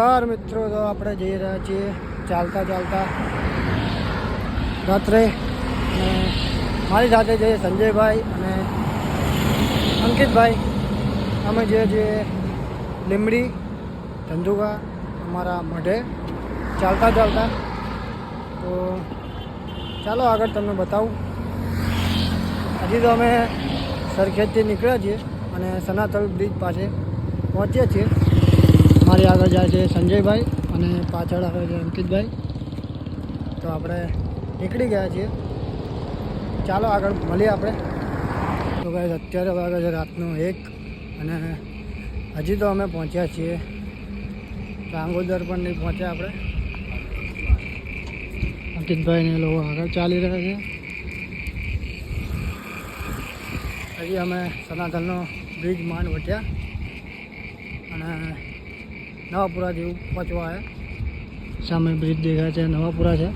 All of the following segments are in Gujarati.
નમસ્કાર મિત્રો, તો આપણે જઈ રહ્યા છીએ ચાલતા ચાલતા રાત્રે. મારી સાથે જઈએ સંજયભાઈ અને અંકિતભાઈ, અમે જઈએ છીએ લીમડી ધંધુકા અમારા મઢે ચાલતા ચાલતા. તો ચાલો આગળ તમને બતાવું. હજી તો અમે સરખેજથી નીકળ્યા છીએ અને સનાતલ બ્રિજ પાસે પહોંચ્યા છીએ. મારી આગળ જાય છે સંજયભાઈ અને પાછળ આવે છે અંકિતભાઈ. તો આપણે નીકળી ગયા છીએ. ચાલો આગળ મળીએ આપણે. તો ભાઈ અત્યારે વાગે છે રાતનો એક અને હજી તો અમે પહોંચ્યા છીએ. ગાંગોદર પણ નહીં પહોંચ્યા આપણે. અંકિતભાઈને લોકો આગળ ચાલી રહ્યા છે. હજી અમે સનાતનનો બ્રિજ માંડ વટ્યા. અને નવાપુરા જેવું પહોંચવા આવ્યા સામે બ્રિજ દેખાય છે નવાપુરા છે.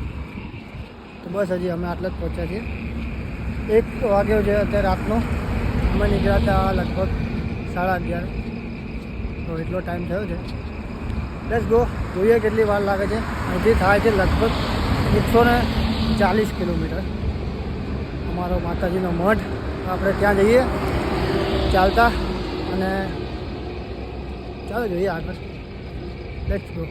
તો બસ હજી અમે આટલા જ પહોંચ્યા છીએ. એક વાગ્યો છે અત્યારે રાતનો. અમે નીકળ્યા હતા લગભગ સાડા અગિયાર. તો એટલો ટાઈમ થયો છે. બસ ગો જોઈએ કેટલી વાર લાગે છે. અહીંથી થાય છે લગભગ એકસો ને ચાલીસ કિલોમીટર. અમારો માતાજીનો મઠ આપણે ત્યાં જઈએ. ચાલતા અને ચાલો જોઈએ આગળ. લેટ્સ ગો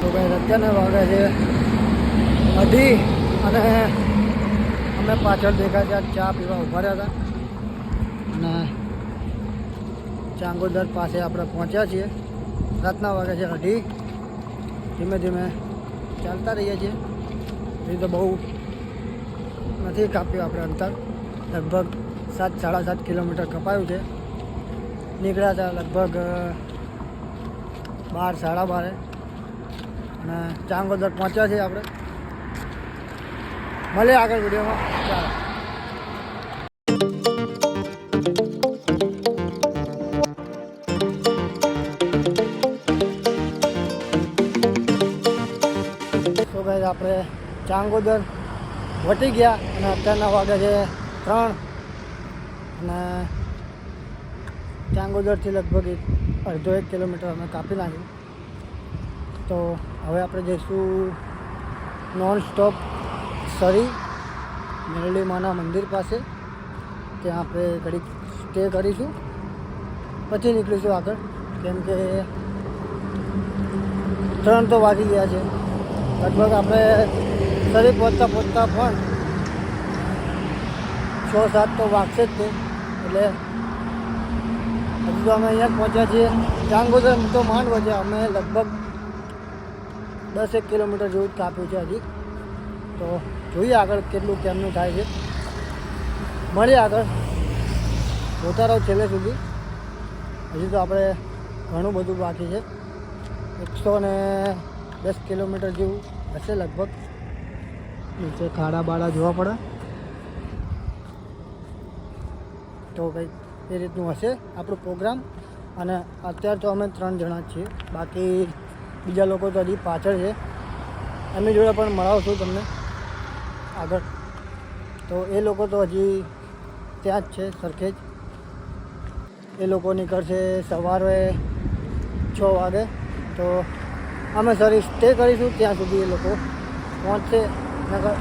તો ભાઈ અત્યારના વાગે છે અઢી અને અમે પાછળ દેખાય ત્યાં ચા પીવા ઊભા રહ્યા હતા અને ચાંગોદર પાસે આપણે પહોંચ્યા છીએ. રાતના વાગે છે અઢી. ધીમે ધીમે ચાલતા રહીએ છીએ. એ તો બહુ નથી કાપ્યું આપણે અંતર. લગભગ સાત, સાડા સાત કિલોમીટર કપાયું છે. નીકળ્યા હતા લગભગ બાર, સાડા બારે. અને ચાંગોદર પહોંચ્યા છીએ આપણે. મળીએ આગળ વિડીયોમાં. ચાલો. ભાઈ આપણે ચાંગોદર વટી ગયા અને અત્યારના વાગે છે ત્રણ. અને ચાંગોદરથી લગભગ એક અડધો એક કિલોમીટર અમે કાપી નાખ્યું તો હવે આપણે જઈશું નોન સ્ટોપ સરી મેરડી માના મંદિર પાસે. ત્યાં આપણે ઘડીક સ્ટે કરીશું. પછી નીકળીશું આગળ. કેમ કે ત્રણ તો વાગી ગયા છે. લગભગ આપણે સરી પહોંચતા પહોંચતા પણ છ, સાત તો વાગશે જ તે. એટલે હજુ તો અમે અહીંયા જ પહોંચ્યા છીએ. ચાંગોદર તો માંડ વચ્ચે. અમે લગભગ દસેક કિલોમીટર જેવું જ કાપ્યું છે હજી. તો જોઈએ આગળ કેટલું કેમનું થાય છે. મળીએ આગળ. જોતા રહો છેલ્લે સુધી. હજી તો આપણે ઘણું બધું બાકી છે. એકસો ને દસ કિલોમીટર જેવું હશે લગભગ. નીચે ખાડા બાડા જોવા પડે. તો કંઈક એ રીતનું હશે આપણો પ્રોગ્રામ. અને અત્યારે તો અમે ત્રણ જણા છીએ. બાકી બીજા લોકો તો હજી પાછળ છે. એમની જોડે પણ મળાવશું તમને આગળ. તો એ લોકો તો હજી ત્યાં જ છે, સરખેજ. એ લોકો નીકળશે સવારે છ વાગે. તો અમે સરી સ્ટે કરીશું ત્યાં સુધી એ લોકો પહોંચશે નકર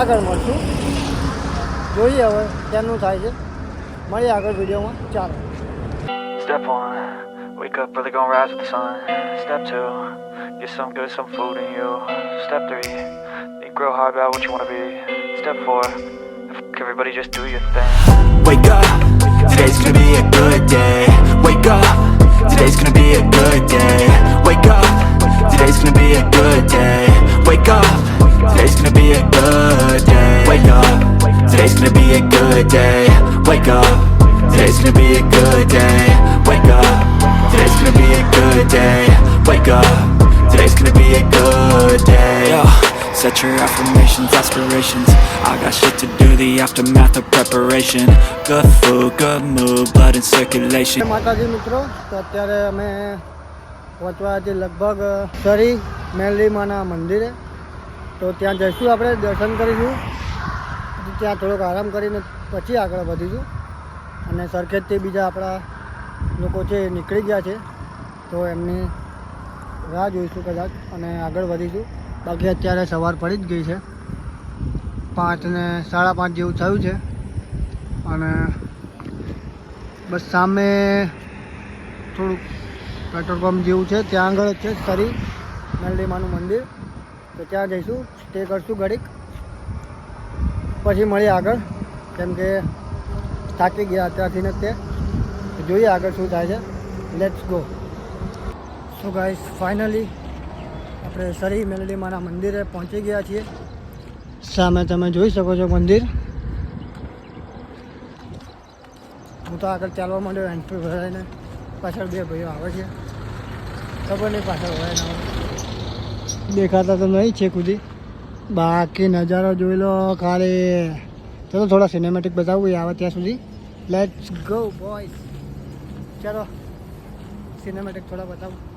આગળ મળશું જોઈએ હવે કેમનું થાય છે મળીએ આગળ વિડીયોમાં ચાલો Step one, wake up early, gonna rise with the sun. Step two, get some good, some food in you. Step three, think real hard about what you wanna be. Step four, f- everybody just do your thing. Wake up, today's gonna be a good day. Wake up, today's gonna be a good day. Wake up, today's gonna be a good day. Wake up, today's gonna be a good day. Wake up, today's gonna be a good day. Wake up, today's gonna be a good day. Wake up, today's gonna be a good day. Wake up, today's gonna be a good day. Yo, set your affirmations, aspirations. I got shit to do, the aftermath of preparation. Good food, good mood, blood in circulation. પહોંચવા છે લગભગ સરી મેલરીમાના મંદિરે. તો ત્યાં જઈશું આપણે, દર્શન કરીશું. ત્યાં થોડોક આરામ કરીને પછી આગળ વધીશું. અને સરખેજથી બીજા આપણા લોકો છે એ નીકળી ગયા છે. તો એમની રાહ જોઈશું કદાચ અને આગળ વધીશું. બાકી અત્યારે સવાર પડી જ ગઈ છે. પાંચ ને સાડા પાંચ જેવું થયું છે. અને બસ સામે થોડુંક પેટ્રોલ પંપ જેવું છે, ત્યાં આગળ જ છે સરી મેલડીમાનું મંદિર. તો ત્યાં જઈશું સ્ટે કરશું ઘડીક. પછી મળીએ આગળ, કેમ કે થાકી ગયા અત્યારથી ને તે. જોઈએ આગળ શું થાય છે. Let's go so guys finally આપણે સરી મેલડીમાના મંદિરે પહોંચી ગયા છીએ. સામે તમે જોઈ શકો છો મંદિર. હું તો આગળ ચાલવા માંડ્યો, એન્ટ્રી ભરાઈને પાછળ બે ભાઈઓ આવે છે. ખબર નહીં પાછળ હોય ના દેખાતા તો નહીં છે ખુદી બાકી નજારો જોઈ લો ખાલી. ચલો થોડા સિનેમેટિક બતાવું આવે ત્યાં સુધી. લેટ્સ ગો બોય ચાલો. સિનેમેટિક થોડા બતાવું.